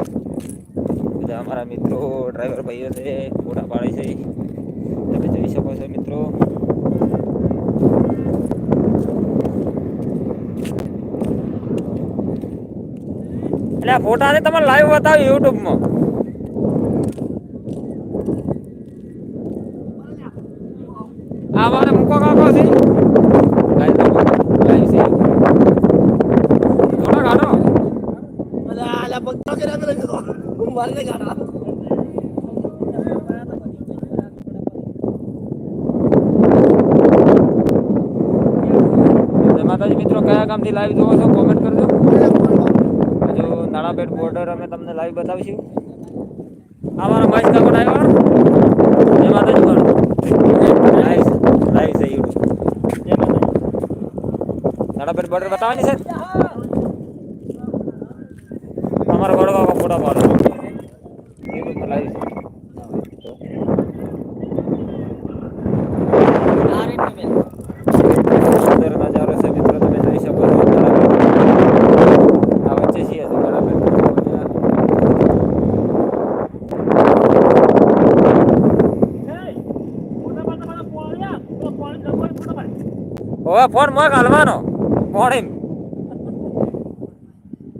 બધા અમારા મિત્રો ડ્રાઈવર ભાઈઓ છે ફોટા પાડે છે. તમે જોઈ શકો છો મિત્રો. એટલે આ ફોટા છે તમે લાઈવ બતાવ્યું યુટ્યુબમાં આ મારે મૂકો કાકો છે. અલા અલા પગ કે રાત લગો મારને ગાડા જય માતાજી મિત્રો કયા ગામથી લાઈવ જોવો છો કોમેન્ટ કરજો હજુ નાણાપેટ બોર્ડર અમે તમને લાઈવ બતાવીશું અમારો મહેશ કાકો ડ્રાઈવર જય માતાજી બોલો લાઈવ લાઈવ છે યુટ્યુબ જય માતાજી નાણાપેટ બોર્ડર બતાવવાની છે નાણાપેટ આ વચ્ચે છીએ હજુ નાણાપેટ ઓવે ફોન મોક હાલવાનો. મોડી